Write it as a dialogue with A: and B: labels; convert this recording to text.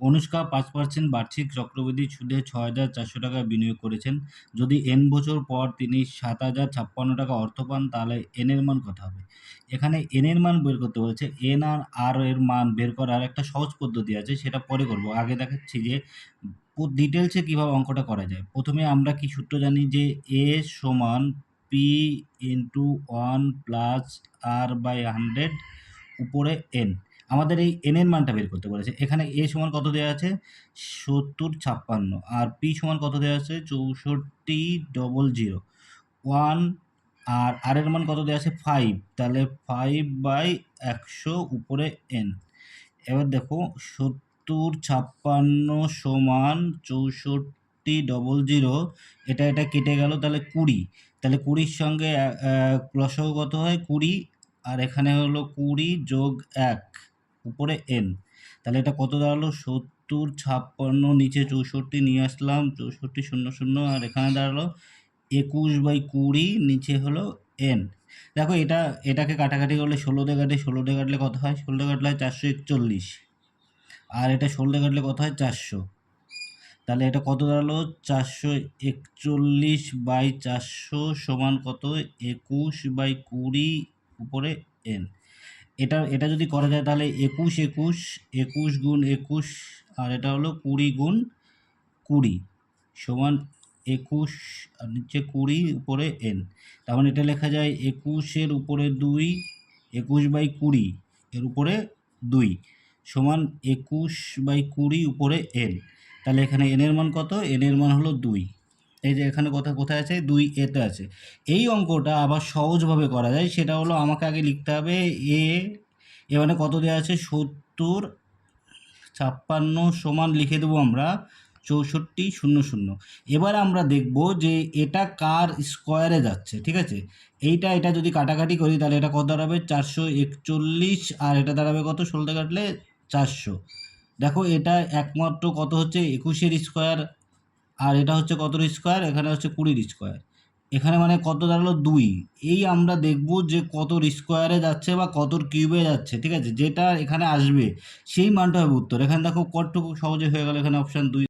A: অনুষ্কা পাঁচ পার্সেন্ট বার্ষিক চক্রবৃদ্ধি সুদে ছ হাজার চারশো টাকা বিনিয়োগ করেছেন। যদি এন বছর পর তিনি সাত হাজার ছাপ্পান্ন টাকা অর্থ পান, তাহলে এন এর মান কত হবে? এখানে এন এর মান বের করতে বলেছে এন আর আর এর মান বের করার একটা সহজ পদ্ধতি আছে, সেটা পরে করব। আগে দেখাচ্ছি যে ডিটেলসে কীভাবে অঙ্কটা করা যায়। প্রথমে আমরা কি সূত্র জানি যে এ সমান P into one plus R by hundred উপরে এন আমাদের এই এন এর মানটা বের করতে বলেছে। এখানে এ সমান কত দেওয়া আছে? সত্তর ছাপ্পান্ন। আর পি সমান কত দেওয়া আছে? চৌষট্টি ডবল জিরো ওয়ান আর আর এর মান কত দেওয়া আছে? ফাইভ তাহলে ফাইভ বাই একশো উপরে এন এবার দেখো, সত্তর ছাপ্পান্ন সমান চৌষট্টি ডবল জিরো এটা এটা কেটে গেল, তাহলে কুড়ি। তাহলে কুড়ির সঙ্গে লসও কত হয়? কুড়ি। আর এখানে হলো কুড়ি যোগ এক। উপরে এন তাহলে এটা কত দাঁড়াল? সত্তর, ছাপ্পান্ন, নিচে চৌষট্টি, নিয়ে আসলাম, চৌষট্টি, শূন্য শূন্য, আর এখানে দাঁড়াল একুশ বাই কুড়ি, নিচে হলো এন দেখো এটা, এটাকে কাটাকাটি করলে ষোলো দিয়ে কাটে ষোলো দিয়ে কাটলে কত হয়? ষোলো দিয়ে কাটলে হয় চারশো একচল্লিশ। আর এটা ষোলো দিয়ে কাটলে কত হয়? চারশো। তাহলে এটা কত দাঁড়াল? চারশো একচল্লিশ বাই চারশো সমান কত? একুশ বাই কুড়ি, উপরে এন এটা এটা যদি করা যায় তাহলে একুশ একুশ একুশ গুণ একুশ, আর এটা হলো কুড়ি গুণ কুড়ি সমান একুশ, আর নিচে কুড়ি উপরে এন। তার মানে এটা লেখা যায় একুশের উপরে দুই, একুশ বাই কুড়ি এর উপরে দুই সমান একুশ বাই কুড়ি উপরে এন। তাহলে এখানে এনের মান কত? এনের মান হলো দুই। এই যে এখানে কোথায় কোথায় আছে? দুই এতে আছে। এই অঙ্কটা আবার সহজভাবে করা যায়, সেটা হলো আমাকে আগে লিখতে হবে এ এ মানে কত দেওয়া আছে? সত্তর, ছাপ্পান্ন সমান লিখে দেবো আমরা, চৌষট্টি শূন্য শূন্য। এবার আমরা দেখব যে এটা কার স্কোয়ারে যাচ্ছে, ঠিক আছে? এইটা, এটা যদি কাটাকাটি করি, তাহলে এটা কত দাঁড়াবে? চারশো একচল্লিশ, আর এটা দাঁড়াবে কত? ষোলোতে কাটলে চারশো। দেখো, এটা একমাত্র কত হচ্ছে? একুশের স্কোয়ার আর এটা হচ্ছে কত স্কোয়ার এখানে হচ্ছে কুড়ির স্কোয়ার এখানে মানে কত দাঁড়াল? দুই। এই আমরা দেখব যে কতর স্কোয়ারে যাচ্ছে বা কত কিউবে যাচ্ছে, ঠিক আছে? যেটা এখানে আসবে, সেই মানটা হবে উত্তর। এখানে দেখো কতটুকু সহজে হয়ে গেল। এখানে অপশান দুই।